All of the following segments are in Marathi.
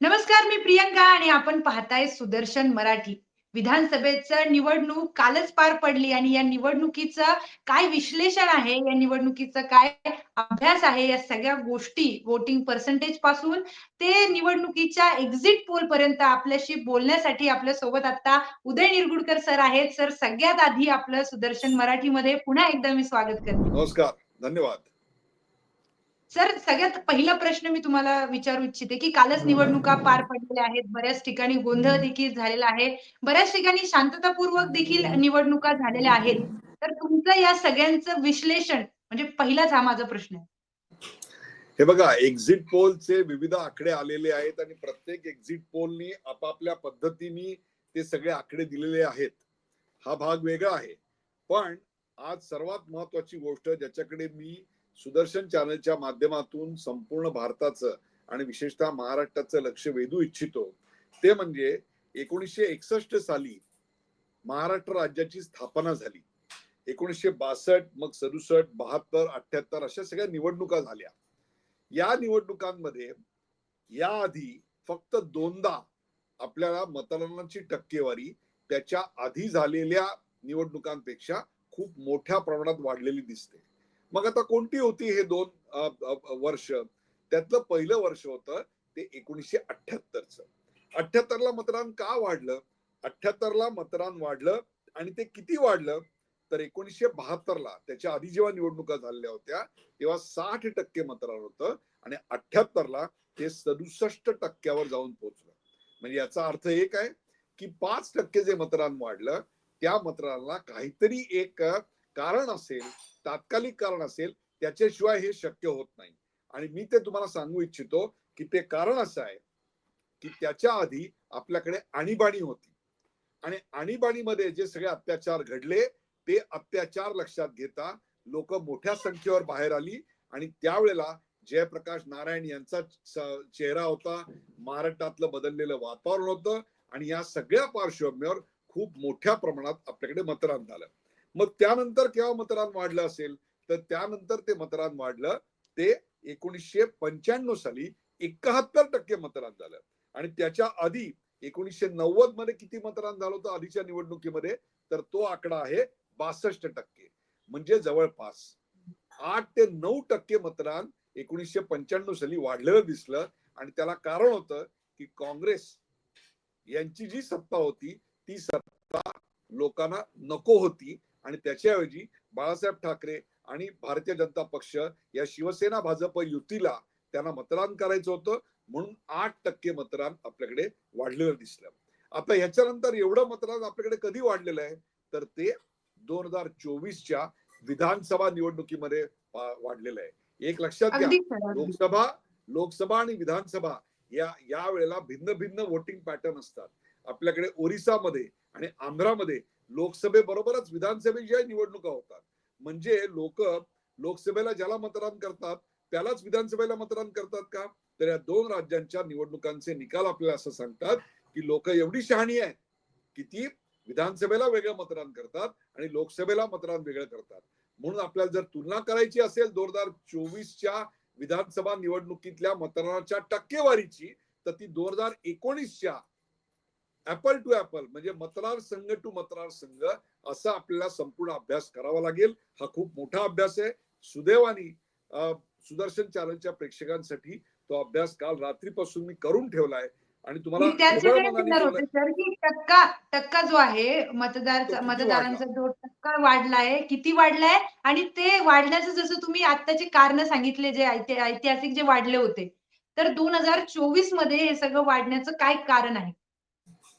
नमस्कार मी प्रियंका आणि आपण पाहताय सुदर्शन मराठी. विधानसभेचं निवडणूक कालच पार पडली आणि या निवडणुकीचं काय विश्लेषण आहे या निवडणुकीचं काय अभ्यास आहे या सगळ्या गोष्टी वोटिंग पर्सेंटेजपासून ते निवडणुकीच्या एक्झिट पोल पर्यंत आपल्याशी बोलण्यासाठी आपल्यासोबत आता उदय निरगुडकर सर आहेत. सर सगळ्यात आधी आपलं सुदर्शन मराठीमध्ये पुन्हा एकदा मी स्वागत करते. नमस्कार धन्यवाद. सर सगळ्यात पहिला प्रश्न मी तुम्हाला विचारू इच्छिते की कालच निवडणुका पार पडलेल्या आहेत. बऱ्याच ठिकाणी गोंधळ देखील झालेला आहे. बऱ्याच ठिकाणी शांततापूर्वक देखील निवडणुका झालेल्या आहेत. तर तुमचं या सगळ्यांचं विश्लेषण म्हणजे पहिलाच हा माझा प्रश्न आहे. हे बघा एक्झिट पोलचे विविध आकडे आलेले आहेत आणि प्रत्येक एक्झिट पोलनी आपापल्या पद्धतीने ते सगळे आकडे दिलेले आहेत. हा भाग वेगळा आहे. पण आज सर्वात महत्वाची गोष्ट ज्याच्याकडे मी सुदर्शन चॅनलच्या माध्यमातून संपूर्ण भारताचं आणि विशेषतः महाराष्ट्राचं लक्ष वेधू इच्छितो. ते म्हणजे एकोणीसशे एकसष्ट साली महाराष्ट्र राज्याची स्थापना झाली. एकोणीसशे बासष्ट मग सदुसष्ट बहात्तर अठ्याहत्तर अशा सगळ्या निवडणुका झाल्या. या निवडणुकांमध्ये याआधी फक्त दोनदा आपल्याला मतदानाची टक्केवारी त्याच्या आधी झालेल्या निवडणुकांपेक्षा खूप मोठ्या प्रमाणात वाढलेली दिसते. मग आता कोणती होती हे दोन वर्ष? त्यातलं पहिलं वर्ष होतं ते एकोणीसशे अठ्याहत्तरच अठ्याहत्तरला मतदान का वाढलं? अठ्याहत्तरला मतदान वाढलं आणि ते किती वाढलं? तर एकोणीसशे बहात्तरला त्याच्या आधी जेव्हा निवडणुका झालेल्या होत्या तेव्हा साठ टक्के मतदान होतं आणि अठ्याहत्तरला ते सदुसष्ट टक्क्यावर जाऊन पोहोचलं. म्हणजे याचा अर्थ एक आहे की पाच टक्के जे मतदान वाढलं त्या मतदानाला काहीतरी एक कारण असेल तात्कालिक कारण असेल त्याच्याशिवाय हे शक्य होत नाही. आणि मी ते तुम्हाला सांगू इच्छितो की ते कारण असं आहे की त्याच्या आधी आपल्याकडे आणीबाणी होती. आणि आणीबाणीमध्ये जे सगळे अत्याचार घडले ते अत्याचार लक्षात घेता लोक मोठ्या संख्येवर बाहेर आली आणि त्यावेळेला जयप्रकाश नारायण यांचा चेहरा होता. महाराष्ट्रातलं बदललेलं वातावरण होतं आणि या सगळ्या पार्श्वभूमीवर खूप मोठ्या प्रमाणात आपल्याकडे मतदान झालं. मग त्यानंतर केव्हा मतदान वाढलं असेल? तर त्यानंतर ते मतदान वाढलं ते एकोणीसशे पंच्याण्णव साली एकाहत्तर टक्के मतदान झालं. आणि त्याच्या आधी एकोणीसशे नव्वदमध्ये किती मतदान झालं होतं? आधीच्या निवडणुकीमध्ये तर तो आकडा आहे बासष्ट टक्के. म्हणजे जवळपास आठ ते नऊ टक्के मतदान एकोणीसशे पंच्याण्णव साली वाढलेलं दिसलं. आणि त्याला कारण होतं की काँग्रेस यांची जी सत्ता होती ती सत्ता लोकांना नको होती. आणि त्याच्याऐवजी बाळासाहेब ठाकरे आणि भारतीय जनता पक्ष या शिवसेना भाजप युतीला त्यांना मतदान करायचं होतं. म्हणून आठ टक्के मतदान आपल्याकडे वाढलेलं दिसलं. आता ह्याच्यानंतर एवढं मतदान आपल्याकडे कधी वाढलेलं आहे? तर ते दोन हजार चोवीसच्या विधानसभा निवडणुकीमध्ये वाढलेलं आहे. एक लक्षात घ्या. लोकसभा लोकसभा आणि विधानसभा या या वेळेला भिन्न भिन्न वोटिंग पॅटर्न असतात. आपल्याकडे ओरिसामध्ये आणि आंध्रामध्ये लोकसभेबरोबरच विधानसभेच्या निवडणुका होतात म्हणजे लोक लोकसभेला ज्याला मतदान करतात त्यालाच विधानसभेला मतदान करतात का? तर या दोन राज्यांच्या निवडणुकांचे निकाल आपल्याला असं सांगतात की लोक एवढी शहाणी आहेत की ती विधानसभेला वेगळं मतदान करतात आणि लोकसभेला मतदान वेगळं करतात. म्हणून आपल्याला जर तुलना करायची असेल दोन हजार चोवीसच्या विधानसभा निवडणुकीतल्या मतदानाच्या टक्केवारीची तर ती दोन हजार एकोणीसच्या ऍपल टू ऍपल म्हणजे मतदारसंघ टू मतदारसंघ असा आपल्याला संपूर्ण अभ्यास करावा लागेल. हा खूप मोठा अभ्यास आहे. सुदैवानी सुदर्शन चॅनलच्या प्रेक्षकांसाठी तो अभ्यास काल रात्रीपासून मी करून ठेवलाय आणि तुम्हाला टक्का टक्का जो आहे मतदार मतदारांचा जो टक्का वाढलाय किती वाढलाय आणि ते वाढण्याचं जसं तुम्ही आत्ताची कारण सांगितले जे ऐति- ऐतिहासिक जे वाढले होते तर दोन हजार चोवीसमध्ये हे सगळं वाढण्याचं काय कारण आहे?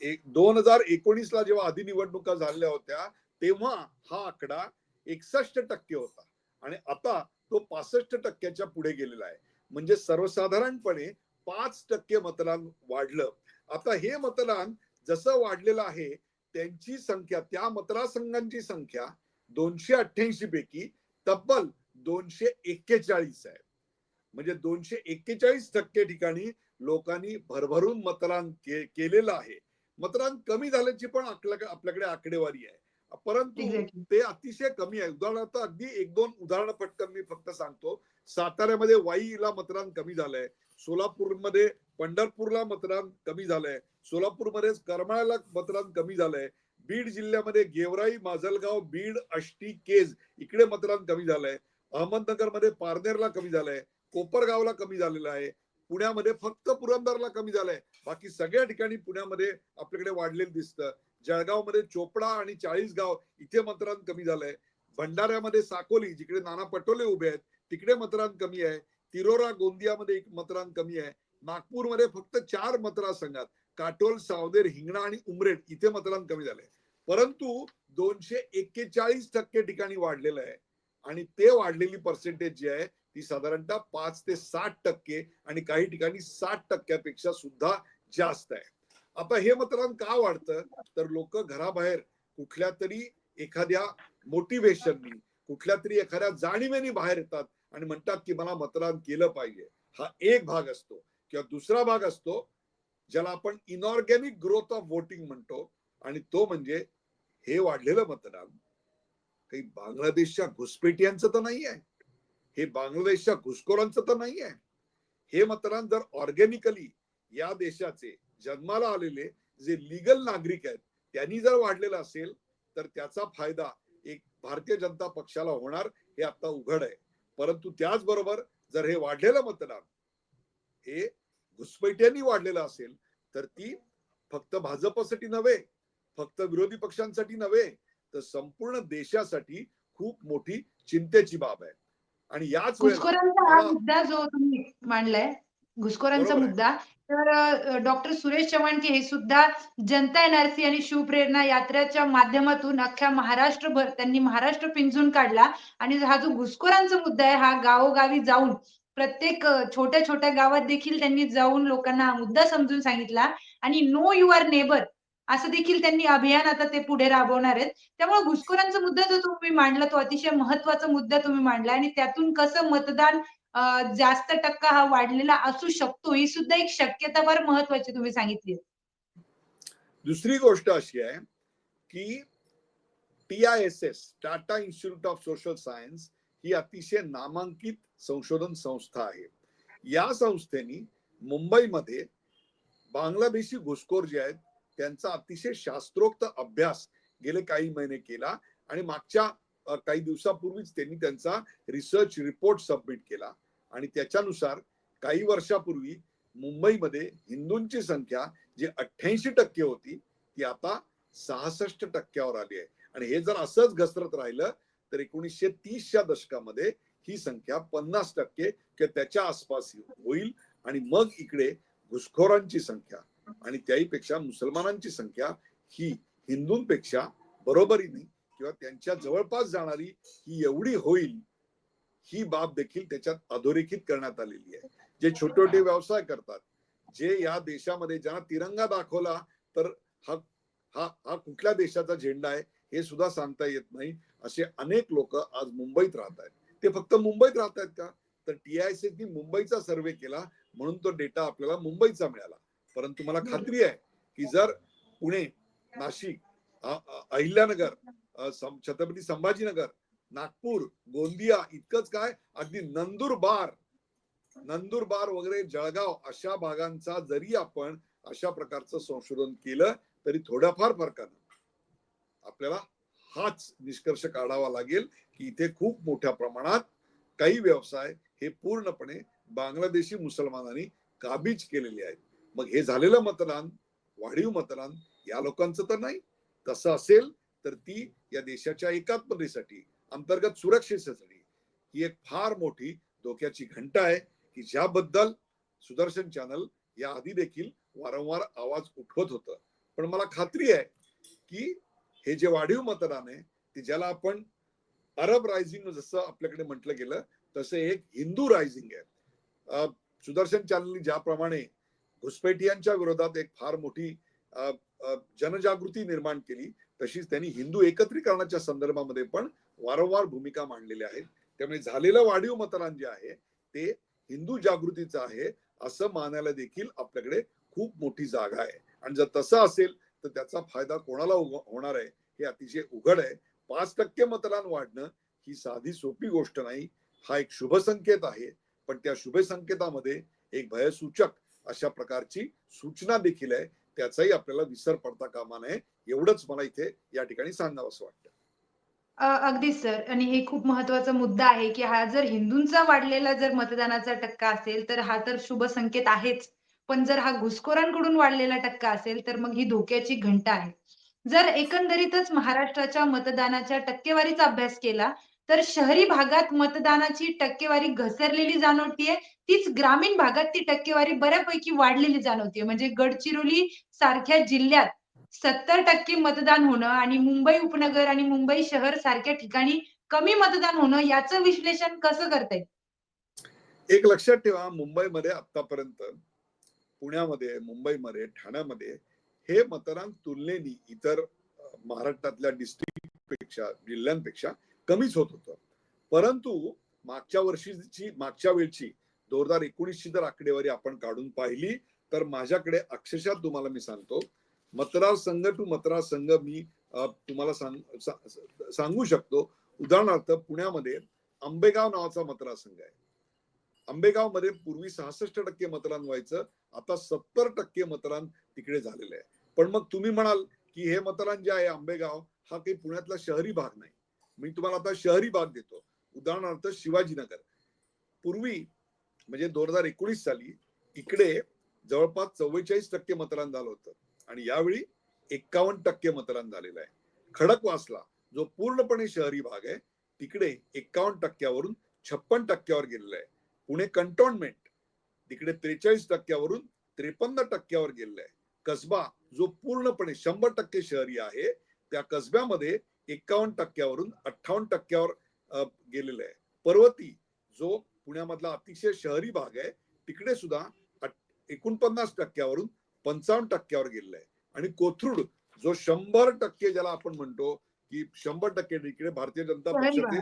एक दोन हजार एकोणीस ला जेव्हा आधी निवडणुका झाल्या होत्या तेव्हा हा आकडा एकसष्ट टक्के होता. आणि आता तो पासष्ट टक्क्याच्या पुढे गेलेला आहे. म्हणजे सर्वसाधारणपणे पाच टक्के मतदान वाढलं. आता हे मतदान जसं वाढलेलं आहे त्यांची संख्या त्या मतदारसंघांची संख्या दोनशे अठ्ठ्याऐंशी पैकी तब्बल दोनशे एक्केचाळीस आहे. म्हणजे दोनशे एक्केचाळीस टक्के ठिकाणी लोकांनी भरभरून मतदान के- केलेलं आहे. मतदान कमी झाल्याची पण आपल्याकडे आकडेवारी आहे. परंतु. ते अतिशय कमी आहे. उदाहरणार्थ अगदी एक दोन उदाहरणं पटकन मी फक्त सांगतो. साताऱ्यामध्ये वाईला मतदान कमी झालंय. सोलापूरमध्ये पंढरपूरला मतदान कमी झालंय. सोलापूरमध्ये करमाळ्याला मतदान कमी झालंय. बीड जिल्ह्यामध्ये गेवराई माजलगाव बीड आष्टी केज इकडे मतदान कमी झालंय. अहमदनगरमध्ये पारनेरला कमी झालंय. कोपरगावला कमी झालेलं आहे. पुण्यामध्ये फक्त पुरंदरला कमी झालंय. बाकी सगळ्या ठिकाणी पुण्यामध्ये आपल्याकडे वाढलेलं दिसतं. जळगावमध्ये चोपडा आणि चाळीसगाव इथे मतदान कमी झालंय. भंडाऱ्यामध्ये साकोली जिकडे नाना पटोले उभे आहेत तिकडे मतदान कमी आहे. तिरोरा गोंदियामध्ये एक मतदान कमी आहे. नागपूरमध्ये फक्त चार मतदारसंघात काटोल सावदेर हिंगणा आणि उमरेड इथे मतदान कमी झालंय. परंतु दोनशे एक्केचाळीस टक्के ठिकाणी वाढलेलं आहे. आणि ते वाढलेली पर्सेंटेज जी आहे ती साधारणतः पाच ते साठ टक्के आणि काही ठिकाणी साठ टक्क्यापेक्षा सुद्धा जास्त आहे. आता हे मतदान का वाढतं? तर लोक घराबाहेर कुठल्या तरी एखाद्या मोटिवेशननी कुठल्या तरी एखाद्या जाणीवेनी बाहेर येतात आणि म्हणतात की मला मतदान केलं पाहिजे. हा एक भाग असतो. किंवा दुसरा भाग असतो ज्याला आपण इनऑर्गॅनिक ग्रोथ ऑफ वोटिंग म्हणतो. आणि तो म्हणजे हे वाढलेलं मतदान. काही बांगलादेशच्या घुसपेटियांचं तर नाही आहे हे बांगलादेशच्या घुसखोरांचं तर नाही आहे हे मतदान जर ऑर्गॅनिकली या देशाचे जन्माला आलेले जे लिगल नागरिक आहेत त्यांनी जर वाढलेलं असेल तर त्याचा फायदा एक भारतीय जनता पक्षाला होणार हे आता उघड आहे. परंतु त्याचबरोबर जर हे वाढलेलं मतदान हे घुसपैठ्यांनी वाढलेलं असेल तर ती फक्त भाजपसाठी नव्हे फक्त विरोधी पक्षांसाठी नव्हे तर संपूर्ण देशासाठी खूप मोठी चिंतेची बाब आहे. आणि याच घुसखोरांचा हा मुद्दा जो तुम्ही मांडलाय घुसखोरांचा. मुद्दा तर डॉक्टर सुरेश चव्हाण की हे सुद्धा जनता एनआरसी आणि शिवप्रेरणा यात्रेच्या माध्यमातून अख्ख्या महाराष्ट्रभर त्यांनी महाराष्ट्र पिंजून काढला आणि हा जो घुसखोरांचा मुद्दा आहे हा गावोगावी जाऊन प्रत्येक छोट्या छोट्या गावात देखील त्यांनी जाऊन लोकांना मुद्दा समजून सांगितला आणि नो युअर नेबर असं देखील त्यांनी अभियान आता ते पुढे राबवणार आहेत. त्यामुळे घुसखोरांचा मुद्दा जो तुम्ही मांडला तो अतिशय महत्त्वाचा मुद्दा तुम्ही मांडला आणि त्यातून कसं मतदान जास्त टक्का हा वाढलेला असू शकतो ही सुद्धा एक शक्यता फार महत्वाची तुम्ही सांगितली दुसरी गोष्ट अशी आहे की T I S S Tata institute of social science ही अतिशय नामांकित संशोधन संस्था आहे. या संस्थेने मुंबईमध्ये बांगलादेशी घुसखोर जे आहेत त्यांचा अतिशय शास्त्रोक्त अभ्यास गेले काही महिने केला आणि मागच्या काही दिवसापूर्वीच त्यांनी त्यांचा रिसर्च रिपोर्ट सबमिट केला. आणि त्याच्यानुसार काही वर्षापूर्वी मुंबईमध्ये हिंदूंची संख्या जी अठ्ठ्याऐंशी टक्के होती ती आता सहासष्ट टक्क्यावर आली आहे. आणि हे जर असंच घसरत राहिलं तर एकोणीसशे तीसच्या दशकामध्ये ही संख्या पन्नास टक्के किंवा त्याच्या आसपास होईल आणि मग इकडे घुसखोरांची संख्या. आणि त्याहीपेक्षा मुसलमानांची संख्या ही हिंदूंपेक्षा बरोबरीने किंवा त्यांच्या जवळपास जाणारी ही एवढी होईल ही बाब देखील त्याच्यात अधोरेखित करण्यात आलेली आहे. जे छोटे छोटे व्यवसाय करतात जे या देशामध्ये ज्यांना तिरंगा दाखवला तर हा हा हा कुठल्या देशाचा झेंडा आहे हे सुद्धा सांगता येत नाही. असे अनेक लोक आज मुंबईत राहत आहेत. ते फक्त मुंबईत राहत आहेत का? तर टीआयसीनी मुंबईचा सर्वे केला म्हणून तो डेटा आपल्याला मुंबईचा मिळाला. परंतु मला खात्री आहे की जर पुणे नाशिक अहिल्यानगर छत्रपती संभाजीनगर नागपूर गोंदिया इतकंच काय? अगदी नंदुरबार नंदुरबार वगैरे जळगाव अशा भागांचा जरी आपण अशा प्रकारचं संशोधन केलं तरी थोड्याफार फरकानं आपल्याला हाच निष्कर्ष काढावा लागेल की इथे खूप मोठ्या प्रमाणात काही व्यवसाय हे पूर्णपणे बांगलादेशी मुसलमानांनी काबीज केलेले आहेत. मग हे झालेलं मतदान वाढीव मतदान या लोकांचं तर नाही. तसं असेल तर ती या देशाच्या एकात्मतेसाठी अंतर्गत सुरक्षेसाठी ही एक फार मोठी धोक्याची घंटा आहे की ज्याबद्दल सुदर्शन चॅनल या आधी देखील वारंवार आवाज उठवत होत. पण मला खात्री आहे की हे जे वाढीव मतदान आहे ते ज्याला आपण अरब रायझिंग जसं आपल्याकडे म्हटलं गेलं तसं एक हिंदू रायझिंग आहे. सुदर्शन चॅनलनी ज्याप्रमाणे घुसपेटियांच्या विरोधात एक फार मोठी जनजागृती निर्माण केली. तशीच त्यांनी हिंदू एकत्रीकरणाच्या संदर्भामध्ये पण वारंवार भूमिका मांडलेल्या आहेत त्यामुळे झालेलं वाढीव मतदान जे आहे ते हिंदू जागृतीचं आहे असं मानायला देखील आपल्याकडे खूप मोठी जागा आहे. आणि जर तसं असेल तर त्याचा फायदा कोणाला होणार आहे हे अतिशय उघड आहे. पाच टक्के मतदान वाढणं ही साधी सोपी गोष्ट नाही. हा एक शुभ संकेत आहे. पण त्या शुभ संकेतामध्ये एक भयसूचक अशा प्रकारची सूचना देखील आहे. त्याचाही आपल्याला विसर पडता कामा नये. एवढंच मला इथे या ठिकाणी सांगावं असं वाटतं. अगदी सर. आणि हे खूप महत्त्वाचा मुद्दा आहे की हा जर हिंदूंचा वाढलेला जर मतदानाचा टक्का असेल तर हा तर शुभ संकेत आहेच. पण जर हा घुसखोरांकडून वाढलेला टक्का असेल तर मग ही धोक्याची घंटा आहे. जर एकंदरीतच महाराष्ट्राच्या मतदानाच्या टक्केवारीचा अभ्यास केला तर शहरी भागात मतदानाची टक्केवारी घसरलेली जाणवतीये. तीच ग्रामीण भागात ती टक्केवारी बऱ्यापैकी वाढलेली जाणवतीये. म्हणजे गडचिरोली सारख्या जिल्ह्यात सत्तर टक्के मतदान होणं आणि मुंबई उपनगर आणि मुंबई शहर सारख्या ठिकाणी कमी मतदान होणं याचं विश्लेषण कसं करताय एक लक्षात ठेवा मुंबईमध्ये आतापर्यंत पुण्यामध्ये मुंबईमध्ये ठाण्यामध्ये हे मतदान तुलनेने इतर महाराष्ट्रातल्या डिस्ट्रिक्टपेक्षा जिल्ह्यांपेक्षा कमीच होत होतं. परंतु मागच्या वर्षीची मागच्या वेळची दोन हजार एकोणीसची जर आकडेवारी आपण काढून पाहिली तर माझ्याकडे अक्षरशः तुम्हाला मी सांगतो मतदारसंघ टू मतदारसंघ मी तुम्हाला सांग सा- सांगू शकतो. उदाहरणार्थ पुण्यामध्ये आंबेगाव नावाचा मतदारसंघ आहे. आंबेगावमध्ये पूर्वी सहासष्ट टक्के मतदान व्हायचं आता सत्तर टक्के मतदान तिकडे झालेलं आहे. पण मग तुम्ही म्हणाल की हे मतदान जे आहे आंबेगाव हा काही पुण्यातला शहरी भाग नाही. मी तुम्हाला आता शहरी भाग देतो. उदाहरणार्थ शिवाजीनगर. पूर्वी म्हणजे दोन हजार एकोणीस साली इकडे जवळपास चव्वेचाळीस टक्के मतदान झालं होतं. आणि यावेळी एक्कावन्न टक्के मतदान झालेलं आहे. खडकवासला जो पूर्णपणे शहरी भाग आहे तिकडे एक्कावन्न टक्क्यावरून छप्पन टक्क्यावर गेलेलं आहे. पुणे कंटोनमेंट तिकडे त्रेचाळीस टक्क्यावरून त्रेपन्न टक्क्यावर गेलेलं आहे. कसबा जो पूर्णपणे शंभर टक्के शहरी आहे त्या कसब्यामध्ये एक्कावन्न टक्क्यावरून अठ्ठावन्न टक्क्यावर गेलेला आहे. पर्वती जो पुण्यामधला अतिशय शहरी भाग आहे तिकडे सुद्धा एकोणपन्नास टक्क्यावरून पंचावन्न टक्क्यावर गेलेला आहे. आणि कोथरूड जो शंभर टक्के ज्याला आपण म्हणतो की शंभर टक्के तिकडे भारतीय जनता पक्षाचे.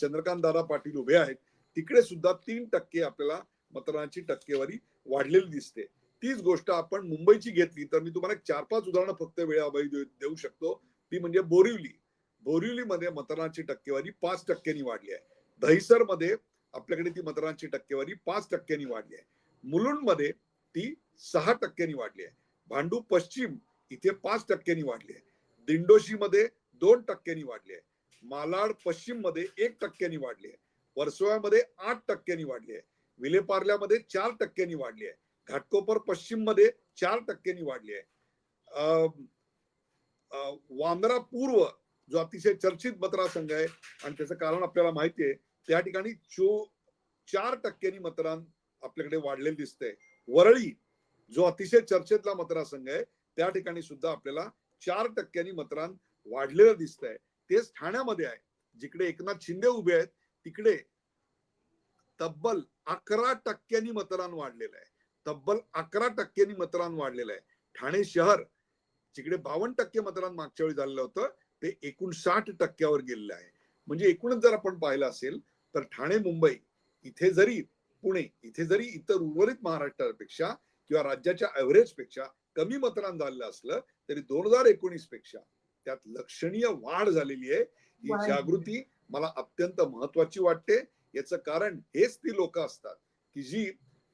चंद्रकांत दादा पाटील उभे आहेत. तिकडे सुद्धा तीन टक्के आपल्याला मतदानाची टक्केवारी वाढलेली दिसते. तीच गोष्ट आपण मुंबईची घेतली तर मी तुम्हाला चार पाच उदाहरणं फक्त देऊ देऊ शकतो. ती म्हणजे बोरिवली. बोरिवलीमध्ये मतदानाची टक्केवारी पाच टक्क्यांनी वाढली आहे. दहिसरमध्ये आपल्याकडे ती मतदानाची टक्केवारी पाच टक्क्यांनी वाढली आहे. मुलुंडमध्ये ती सहा टक्क्यांनी वाढली आहे. भांडू पश्चिम इथे पाच टक्क्यांनी वाढली आहे. दिंडोशीमध्ये दोन टक्क्यांनी वाढली आहे. मालाड पश्चिममध्ये एक टक्क्यांनी वाढली आहे. वर्सोव्यामध्ये आठ टक्क्यांनी वाढली आहे. विलेपार्ल्यामध्ये चार टक्क्यांनी वाढली आहे. घाटकोपर पश्चिममध्ये चार टक्क्यांनी वाढली आहे. अं, वांद्रा पूर्व जो अतिशय चर्चित मतदारसंघ आहे आणि त्याचं कारण आपल्याला माहिती आहे त्या ठिकाणी चो चार टक्क्यांनी मतदान आपल्याकडे वाढलेलं दिसतंय. वरळी जो अतिशय चर्चेतला मतदारसंघ आहे त्या ठिकाणी सुद्धा आपल्याला चार टक्क्यांनी मतदान वाढलेलं दिसतंय. तेच ठाण्यामध्ये आहे. जिकडे एकनाथ शिंदे उभे आहेत तिकडे तब्बल अकरा टक्क्यांनी मतदान वाढलेलं आहे. तब्बल अकरा टक्क्यांनी मतदान वाढलेलं आहे. ठाणे शहर जिकडे बावन्न टक्के मतदान मागच्या वेळी झालेलं होतं ते एकूण साठ टक्क्यावर गेलेलं आहे. म्हणजे एकूणच जर आपण पाहिलं असेल तर ठाणे मुंबई इथे जरी पुणे इथे जरी इतर उर्वरित महाराष्ट्रापेक्षा किंवा राज्याच्या ऍव्हरेजपेक्षा कमी मतदान झालेलं असलं तरी दोन हजार एकोणीसपेक्षा त्यात लक्षणीय वाढ झालेली आहे. ही. जागृती मला अत्यंत महत्वाची वाटते. याचं कारण हेच ती लोक असतात की जी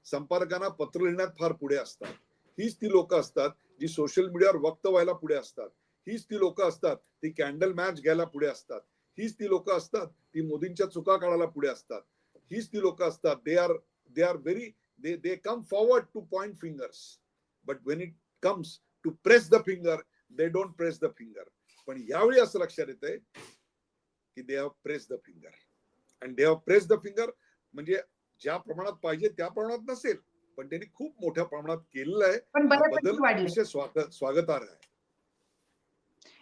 संपर्कांना पत्र लिहिण्यात फार पुढे असतात. हीच ती लोक असतात जी सोशल मीडियावर वक्त व्हायला पुढे असतात हीच ती लोक असतात ती कॅन्डल मॅच घ्यायला पुढे असतात हीच ती लोक असतात ती मोदींच्या चुका काढायला पुढे असतात हीच ती लोक असतात. They are they are very they they come forward to point fingers but when it comes to press the finger they don't press the finger पण यावेळी असं लक्षात येतंय की they have press the finger and they have press the finger म्हणजे ज्या प्रमाणात पाहिजे त्या प्रमाणात नसेल. पण त्यांनी खूप मोठ्या प्रमाणात केलेलं आहे. बदल वाढले अतिशय स्वागत स्वागतार्ह आहे.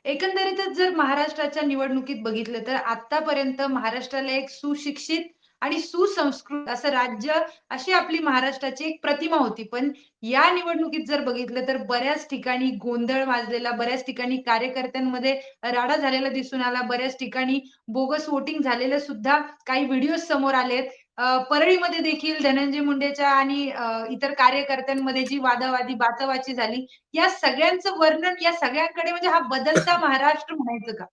एकंदरीतच जर महाराष्ट्राच्या निवडणुकीत बघितलं तर आतापर्यंत महाराष्ट्राला एक सुशिक्षित आणि सुसंस्कृत असं राज्य अशी आपली महाराष्ट्राची एक प्रतिमा होती. पण या निवडणुकीत जर बघितलं तर बऱ्याच ठिकाणी गोंधळ माजलेला बऱ्याच ठिकाणी कार्यकर्त्यांमध्ये राडा झालेला दिसून आला बऱ्याच ठिकाणी बोगस वोटिंग झालेलं सुद्धा काही व्हिडिओ समोर आलेत. परळीमध्ये देखील धनंजय मुंडेच्या आणि इतर कार्यकर्त्यांमध्ये जी वादावादी बाचाबाची झाली या सगळ्यांचं वर्णन या सगळ्यांकडे म्हणजे हा बदलता महाराष्ट्र म्हणायचं का?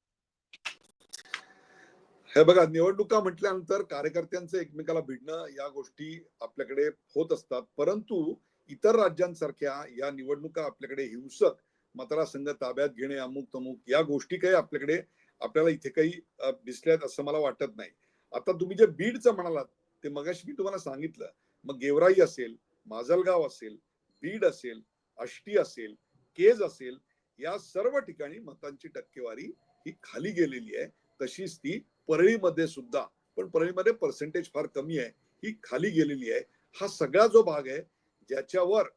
हे बघा निवडणुका म्हटल्यानंतर कार्यकर्त्यांचं एकमेकाला भिडणं या गोष्टी आपल्याकडे होत असतात. परंतु इतर राज्यांसारख्या या निवडणुका आपल्याकडे हिंसक मतदारसंघ ताब्यात घेणे अमुक तमुक या गोष्टी काही आपल्याकडे आपल्याला इथे काही दिसल्यात असं मला वाटत नाही. आता तुम्ही जे बीडचं म्हणालात ते मगाशी मी तुम्हाला सांगितलं. मग गेवराई असेल माजलगाव असेल बीड असेल आष्टी असेल केज असेल या सर्व ठिकाणी मतांची टक्केवारी ही खाली गेलेली आहे. तशीच ती परळीमध्ये सुद्धा. पण परळीमध्ये पर्सेंटेज फार कमी आहे. ही खाली गेलेली आहे. हा सगळा जो भाग आहे ज्याच्यावर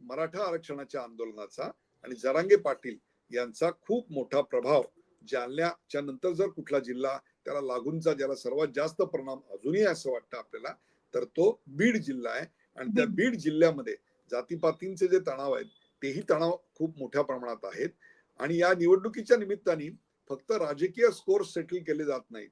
मराठा आरक्षणाच्या आंदोलनाचा आणि जरांगे पाटील यांचा खूप मोठा प्रभाव जालन्याच्या नंतर जर कुठला जिल्हा त्याला लागूनचा ज्याला सर्वात जास्त परिणाम अजूनही असं वाटतं आपल्याला तर तो बीड जिल्हा आहे. आणि त्या बीड जिल्ह्यामध्ये जातीपातींचे जे तणाव आहेत तेही तणाव खूप मोठ्या प्रमाणात आहेत. आणि या निवडणुकीच्या निमित्ताने फक्त राजकीय स्कोर सेटल केले जात नाहीत.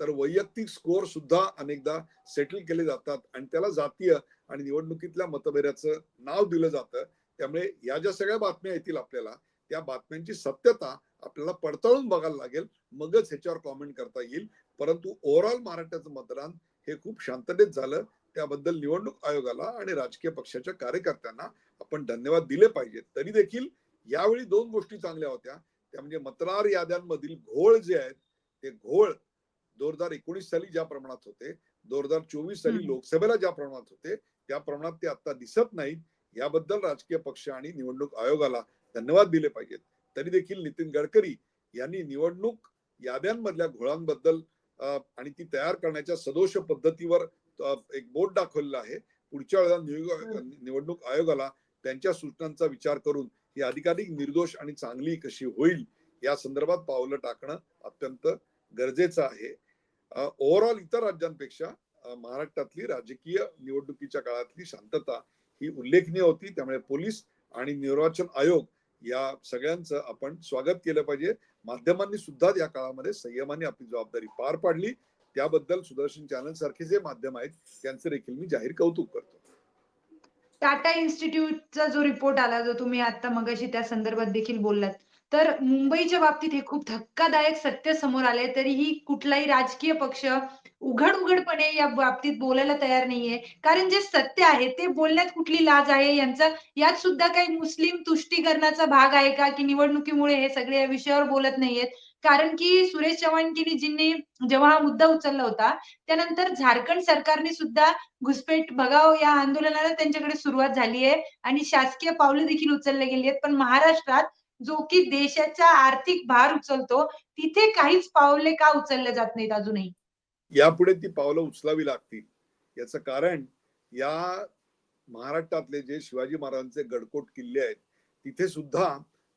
तर वैयक्तिक स्कोर सुद्धा अनेकदा सेटल केले जातात. आणि त्याला जातीय आणि निवडणुकीतल्या मतभेदाचं नाव दिलं जातं. त्यामुळे या ज्या सगळ्या बातम्या येतील आपल्याला त्या बातम्यांची सत्यता आपल्याला पडताळून बघायला लागेल. मगच ह्याच्यावर कॉमेंट करता येईल. परंतु ओव्हरऑल महाराष्ट्राचं मतदान हे खूप शांततेत झालं. त्याबद्दल निवडणूक आयोगाला आणि राजकीय पक्षाच्या कार्यकर्त्यांना आपण धन्यवाद दिले पाहिजेत. तरी देखील यावेळी दोन गोष्टी चांगल्या होत्या. त्या म्हणजे मतदार याद्यांमधील घोळ जे आहेत ते घोळ दोन हजार एकोणीस साली ज्या प्रमाणात होते दोन हजार चोवीस साली. लोकसभेला ज्या प्रमाणात होते त्या प्रमाणात ते आता दिसत नाहीत. याबद्दल राजकीय पक्ष आणि निवडणूक आयोगाला धन्यवाद दिले पाहिजेत. तरी देखील नितीन गडकरी यांनी निवडणूक याद्यांमधल्या घोळांबद्दल आणि ती तयार करण्याच्या सदोष पद्धतीवर एक बोट दाखवलेलं आहे. पुढच्या वेळेला निवड- निवडणूक आयोगाला त्यांच्या सूचनांचा विचार करून ही अधिकाधिक निर्दोष आणि चांगली कशी होईल या संदर्भात पावलं टाकणं अत्यंत गरजेचं आहे. ओव्हरऑल इतर राज्यांपेक्षा महाराष्ट्रातली राजकीय निवडणुकीच्या काळातली शांतता ही उल्लेखनीय होती. त्यामुळे पोलीस आणि निर्वाचन आयोग या सगळ्यांचं आपण स्वागत केलं पाहिजे. माध्यमांनी सुद्धा या काळामध्ये संयमाने आपली जबाबदारी पार पाडली. त्याबद्दल सुदर्शन चॅनल सारखे जे माध्यम आहेत त्यांचं देखील मी जाहीर कौतुक करतो. टाटा इन्स्टिट्यूटचा जो रिपोर्ट आला जो तुम्ही आता मगाशी त्या संदर्भात देखील बोललात तर मुंबईच्या बाबतीत हे खूप धक्कादायक सत्य समोर आले तरीही कुठलाही राजकीय पक्ष उघड उघडपणे या बाबतीत बोलायला तयार नाहीये. कारण जे सत्य आहे ते बोलण्यात कुठली लाज आहे यांचा यात सुद्धा काही मुस्लिम तुष्टीकरणाचा भाग आहे का की निवडणुकीमुळे हे सगळे या विषयावर बोलत नाहीयेत? कारण की सुरेश चव्हाणजींनी जेव्हा हा मुद्दा उचलला होता त्यानंतर झारखंड सरकारने सुद्धा घुसपेट भगाव या आंदोलनाला त्यांच्याकडे सुरुवात झाली आहे आणि शासकीय पावलं देखील उचलले गेली आहेत पण महाराष्ट्रात जो की देशाचा आर्थिक भार उचलतो तिथे काहीच पावले का उचलले जात नाहीत अजूनही? यापुढे ती पावलं उचलावी लागतील. याचं कारण या महाराष्ट्रातले जे शिवाजी महाराजांचे गडकोट किल्ले आहेत तिथे सुद्धा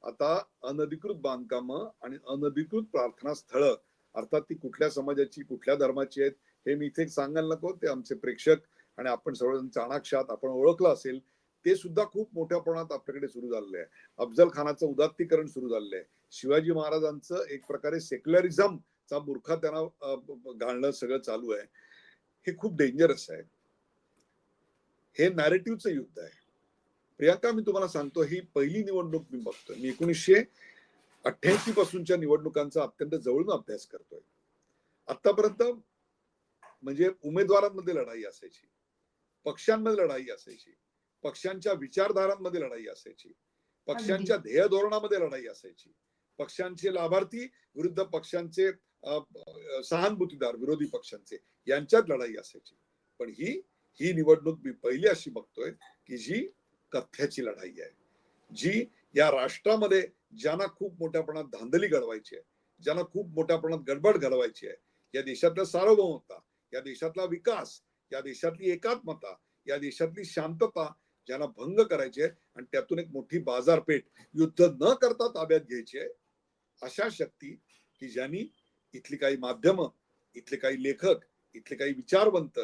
आता अनधिकृत बांधकाम आणि अनधिकृत प्रार्थना स्थळं अर्थात ती कुठल्या समाजाची कुठल्या धर्माची आहेत हे मी इथे सांगायला नको ते आमचे प्रेक्षक आणि आपण सर्वजण चाणाक्षात आपण ओळखलं असेल ते सुद्धा खूप मोठ्या प्रमाणात आपल्याकडे सुरू झालेलं आहे. अफजल खानाचं उदात्तीकरण सुरू झालेलं आहे. शिवाजी महाराजांचं एक प्रकारे सेक्युलरिझम चा बुरखा त्यांना घालणं सगळं चालू आहे. हे खूप डेंजरस आहे. हे नॅरेटिव्हचं युद्ध आहे. प्रियांका मी तुम्हाला सांगतो ही पहिली निवडणूक मी बघतोय मी एकोणीसशे अठ्ठ्याऐंशी पासूनच्या निवडणुकांचा अत्यंत जवळून अभ्यास करतोय. आतापर्यंत म्हणजे उमेदवारांमध्ये लढाई असायची. पक्षांमध्ये लढाई असायची. पक्षांच्या विचारधारांमध्ये लढाई असायची. पक्षांच्या ध्येय धोरणामध्ये लढाई असायची. पक्षांचे लाभार्थी विरुद्ध पक्षांचे सहानुभूतीदार विरोधी पक्षांचे यांच्यात लढाई असायची. पण ही ही निवडणूक मी पहिली अशी बघतोय की जी कथ्याची लढाई आहे. जी या राष्ट्रामध्ये ज्यांना खूप मोठ्या प्रमाणात धांदली घडवायची आहे ज्यांना खूप मोठ्या प्रमाणात गडबड घडवायची आहे या देशातला सार्वभौमता या देशातला विकास या देशातली एकात्मता या देशातली शांतता ज्यांना भंग करायचे आणि त्यातून एक मोठी बाजारपेठ युद्ध न करता ताब्यात घ्यायची आहे अशा शक्ती की ज्यांनी इथली काही माध्यम इथले काही लेखक इथले काही विचारवंत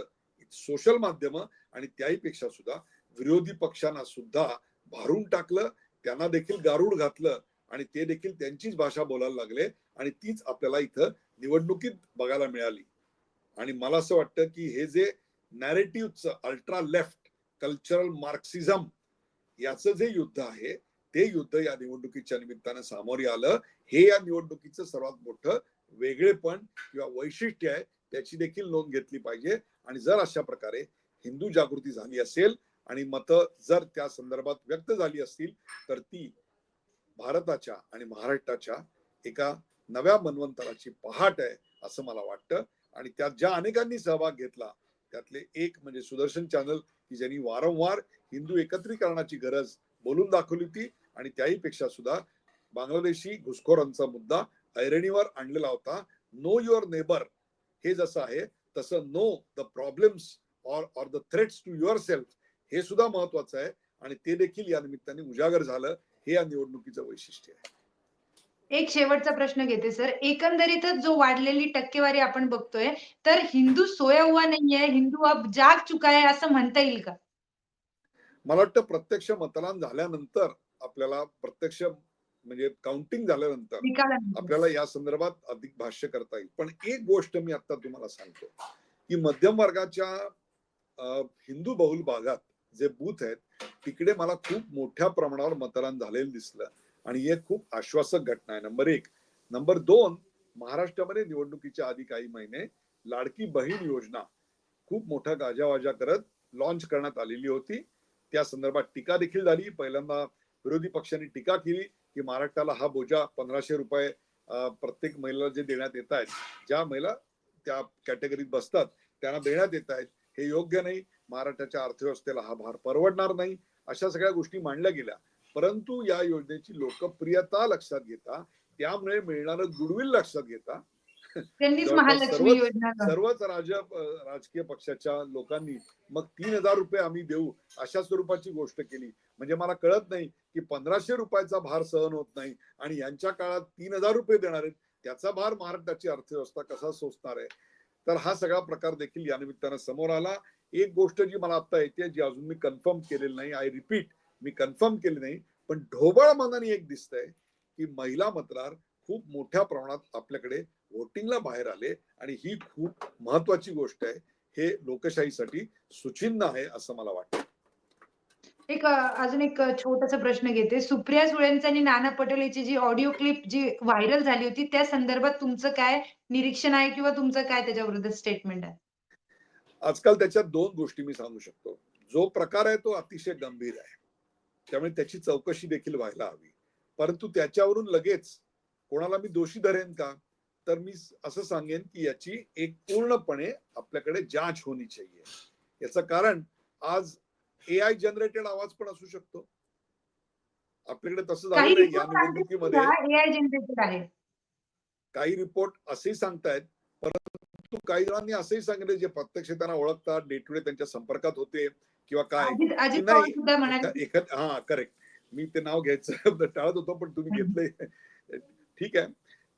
सोशल माध्यम आणि त्याही पेक्षा सुद्धा विरोधी पक्षांना सुद्धा भारून टाकलं त्यांना देखील गारूड घातलं आणि ते देखील त्यांचीच भाषा बोलायला लागले आणि तीच आपल्याला इथं निवडणुकीत बघायला मिळाली. आणि मला असं वाटतं की हे जे नॅरेटिव्हचं अल्ट्रा लेफ्ट कल्चरल मार्क्सिझम याचं जे युद्ध आहे ते युद्ध या निवडणुकीच्या निमित्तानं सामोरे आलं. हे या निवडणुकीचं सर्वात मोठं वेगळेपण किंवा वैशिष्ट्य आहे त्याची देखील नोंद घेतली पाहिजे. आणि जर अशा प्रकारे हिंदू जागृती झाली असेल आणि मतं जर त्या संदर्भात व्यक्त झाली असतील तर ती भारताच्या आणि महाराष्ट्राच्या एका नव्या मनवंतराची पहाट आहे असं मला वाटतं. आणि त्यात ज्या अनेकांनी सहभाग घेतला त्यातले एक म्हणजे सुदर्शन चॅनल की ज्यांनी वारंवार हिंदू एकत्रीकरणाची गरज बोलून दाखवली होती. आणि त्याही पेक्षा सुद्धा बांगलादेशी घुसखोरांचा मुद्दा ऐरणीवर आणलेला होता. नो युअर नेबर हे जसं आहे तसं know the problems or or the threats to yourself हे सुद्धा महत्वाचं आहे. आणि ते देखील या निमित्ताने उजागर झालं. हे या निवडणुकीचं वैशिष्ट्य आहे. एक शेवटचा प्रश्न घेते सर. एकंदरीतच जो वाढलेली टक्केवारी आपण बघतोय तर हिंदू सोया हुआ नाहीये हिंदू अब जाग चुका है असं म्हणता येईल का? मला वाटतं प्रत्यक्ष मतदान झाल्यानंतर आपल्याला प्रत्यक्ष म्हणजे काउंटिंग झाल्यानंतर आपल्याला या संदर्भात अधिक भाष्य करता येईल. पण एक गोष्ट मी आता तुम्हाला सांगतो की मध्यम वर्गाच्या हिंदू बहुल भागात जे बूथ आहेत तिकडे मला खूप मोठ्या प्रमाणावर मतदान झालेलं दिसलं. आणि ही एक खूप आश्वासक घटना आहे. नंबर एक. नंबर दोन महाराष्ट्रामध्ये निवडणुकीच्या आधी काही महिने लाडकी बहीण योजना खूप मोठा गाजावाजा करत लॉन्च करण्यात आलेली होती. त्या संदर्भात टीका देखील झाली. पहिल्यांदा विरोधी पक्षांनी टीका केली की महाराष्ट्राला हा बोजा पंधराशे रुपये प्रत्येक महिलेला जे देण्यात येत आहेत ज्या महिला त्या कॅटेगरीत बसतात त्यांना देण्यात येत आहेत हे योग्य नाही. महाराष्ट्राच्या अर्थव्यवस्थेला हा भार परवडणार नाही. अशा सगळ्या गोष्टी मांडल्या गेल्या. परंतु या योजनेची लोकप्रियता लक्षात घेता त्यामुळे मिळणारं गुडविल लक्षात घेता. सर्वच राज राजकीय पक्षाच्या लोकांनी मग तीन हजार रुपये आम्ही देऊ अशा स्वरूपाची गोष्ट केली. म्हणजे मला कळत नाही की पंधराशे रुपयाचा भार सहन होत नाही आणि यांच्या काळात तीन हजार रुपये देणार आहेत त्याचा भार महाराष्ट्राची अर्थव्यवस्था कसा सोसणार आहे? तर हा सगळा प्रकार देखील या निमित्तानं समोर आला. एक गोष्ट जी मला आता येते जी अजून मी कन्फर्म केलेली नाही आय रिपीट मी कन्फर्म केली नाही पण ढोबळ मनाने एक दिसतंय की महिला मतदार खूप मोठ्या प्रमाणात आपल्याकडे वोटिंगला बाहेर आले आणि ही खूप महत्वाची गोष्ट आहे. हे लोकशाहीसाठी सुचिन्ह आहे असं मला वाटतं. एक अजून एक छोटासा प्रश्न घेते. सुप्रिया सुळेंचं आणि नाना पटोलेची जी ऑडिओ क्लिप जी व्हायरल झाली होती त्या संदर्भात तुमचं काय निरीक्षण आहे किंवा तुमचं काय त्याच्याविरुद्ध स्टेटमेंट आहे? आजकाल त्याच्यात दोन गोष्टी मी सांगू शकतो. जो प्रकार आहे तो अतिशय गंभीर आहे. त्यामुळे त्याची चौकशी देखील व्हायला हवी. परंतु त्याच्यावरून लगेच कोणाला मी दोषी धरेन का? तर मी असं सांगेन की याची एक पूर्णपणे आपल्याकडे जांच होणी चाहिए याचं कारण आज ए आय जनरेटेड आवाज पण असू शकतो. आपल्याकडे तसं झालं नाही या निवडणुकीमध्ये. काही रिपोर्ट असेही सांगतायत परंतु काही जणांनी असंही सांगितलं जे प्रत्यक्ष त्यांना ओळखतात डे टू डे त्यांच्या संपर्कात होते. किंवा काय? नाही, हा करेक्ट मी ते नाव घ्यायचं टाळत होतो पण तुम्ही घेतलंय. ठीक आहे.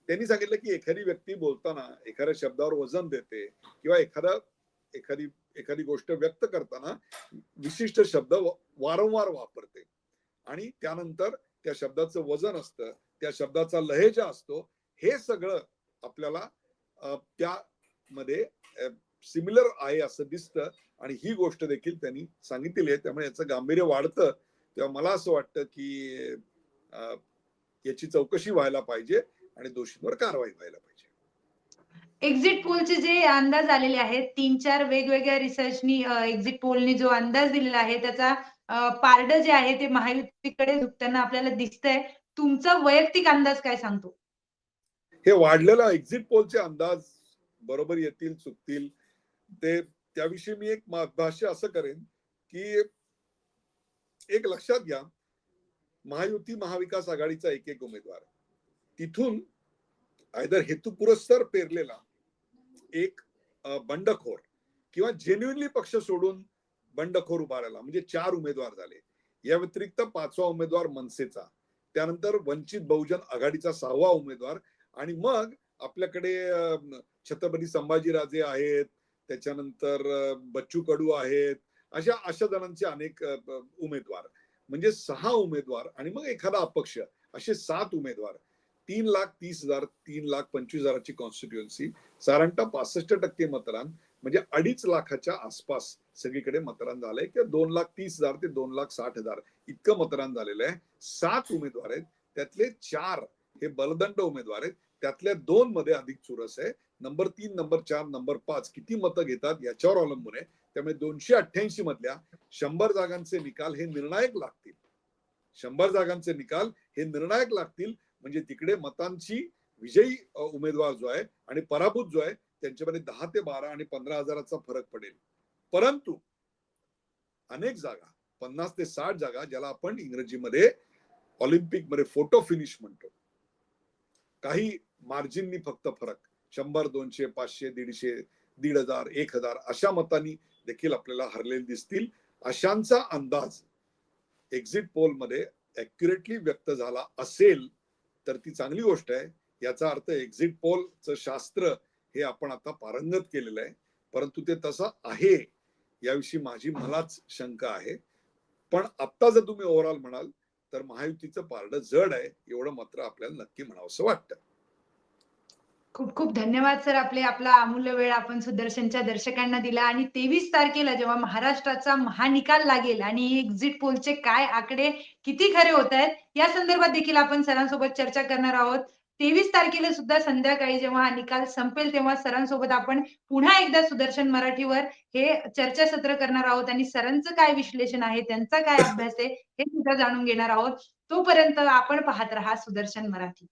त्यांनी सांगितलं की एखादी व्यक्ती बोलताना एखाद्या शब्दावर वजन देते किंवा एखादा एखादी एखादी गोष्ट व्यक्त करताना विशिष्ट शब्द वारंवार वापरते. आणि त्यानंतर त्या शब्दाचं वजन असतं त्या शब्दाचा लहेजा असतो हे सगळं आपल्याला त्यामध्ये सिमिलर आहे असं दिसतं. आणि ही गोष्ट देखील त्यांनी सांगितलेली आहे. त्यामुळे याचं गांभीर्य वाढतं. तेव्हा मला असं वाटतं की याची चौकशी व्हायला पाहिजे आणि दोषींवर कारवाई व्हायला पाहिजे. एक्झिट पोलचे जे अंदाज आलेले आहेत तीन चार वेगवेगळ्या रिसर्चनी एक्झिट पोलनी जो अंदाज दिलेला आहे त्याचा पारड जे आहे ते महायुतीकडे झुकताना आपल्याला दिसतंय. तुमचा वैयक्तिक अंदाज काय सांगतो? हे वाढलेला एक्झिट पोलचे अंदाज बरोबर येतील चुकतील ते त्याविषयी मी एक भाष्य असं करेन की एक लक्षात घ्या. महायुती महाविकास आघाडीचा एक एक उमेदवार तिथून आयदर हेतुपुरस्सर पेरलेला एक बंडखोर किंवा जेन्युनली पक्ष सोडून बंडखोर उभा राहिला म्हणजे चार उमेदवार झाले. या व्यतिरिक्त पाचवा उमेदवार मनसेचा त्यानंतर वंचित बहुजन आघाडीचा सहावा उमेदवार आणि मग आपल्याकडे छत्रपती संभाजीराजे आहेत त्याच्यानंतर बच्चू कडू आहेत अशा अशा जणांचे अनेक उमेदवार. म्हणजे सहा उमेदवार आणि मग एखादा अपक्ष असे सात उमेदवार. तीन लाख तीस हजार तीन लाख पंचवीस हजाराची कॉन्स्टिट्युएन्सी साधारणतः पासष्ट टक्के मतदान म्हणजे अडीच लाखाच्या आसपास सगळीकडे मतदान झालंय. किंवा दोन लाख तीस हजार ते दोन लाख साठ हजार इतकं मतदान झालेलं आहे. सात उमेदवार आहेत. त्यातले चार हे बलदंड उमेदवार आहेत. त्यातल्या दोन मध्ये अधिक चुरस आहे. नंबर तीन नंबर चार नंबर पाच किती मतं घेतात याच्यावर अवलंबून आहे. त्यामुळे दोनशे अठ्ठ्याऐंशी मधल्या शंभर जागांचे निकाल हे निर्णायक लागतील. शंभर जागांचे निकाल हे निर्णायक लागतील. म्हणजे तिकडे मतांची विजयी उमेदवार जो आहे आणि पराभूत जो आहे त्यांच्यामध्ये दहा ते बारा आणि पंधरा हजाराचा फरक पडेल. परंतु अनेक जागा पन्नास ते साठ जागा ज्याला आपण इंग्रजीमध्ये ऑलिम्पिकमध्ये फोटो फिनिश म्हणतो. काही मार्जिननी फक्त फरक. शंभर दोनशे पाचशे दीडशे दीड हजार एक हजार अशा मतांनी देखील आपल्याला हरलेले दिसतील. अशांचा अंदाज एक्झिट पोलमध्ये अॅक्युरेटली व्यक्त झाला असेल तर ती चांगली गोष्ट आहे. याचा अर्थ एक्झिट पोलचं शास्त्र हे आपण आता पारंगत केलेलं आहे. परंतु ते तसं आहे याविषयी माझी मलाच शंका आहे. पण आता जर तुम्ही ओव्हरऑल म्हणाल तर महायुतीचं पारडं जड आहे एवढं मात्र आपल्याला नक्की म्हणावंसं वाटतं. खूप खूप धन्यवाद सर आपले आपला अमूल्य वेळ आपण सुदर्शनच्या दर्शकांना दिला आणि तेवीस तारखेला जेव्हा महाराष्ट्राचा महानिकाल लागेल आणि एक्झिट पोलचे काय आकडे किती खरे होत आहेत या संदर्भात देखील आपण सरांसोबत चर्चा करणार आहोत. तेवीस तारखेला सुद्धा संध्याकाळी जेव्हा हा निकाल संपेल तेव्हा सरांसोबत आपण पुन्हा एकदा सुदर्शन मराठीवर हे चर्चासत्र करणार आहोत आणि सरांचं काय विश्लेषण आहे त्यांचा काय अभ्यास आहे हे सुद्धा जाणून घेणार आहोत. तोपर्यंत आपण पाहत राहा सुदर्शन मराठी.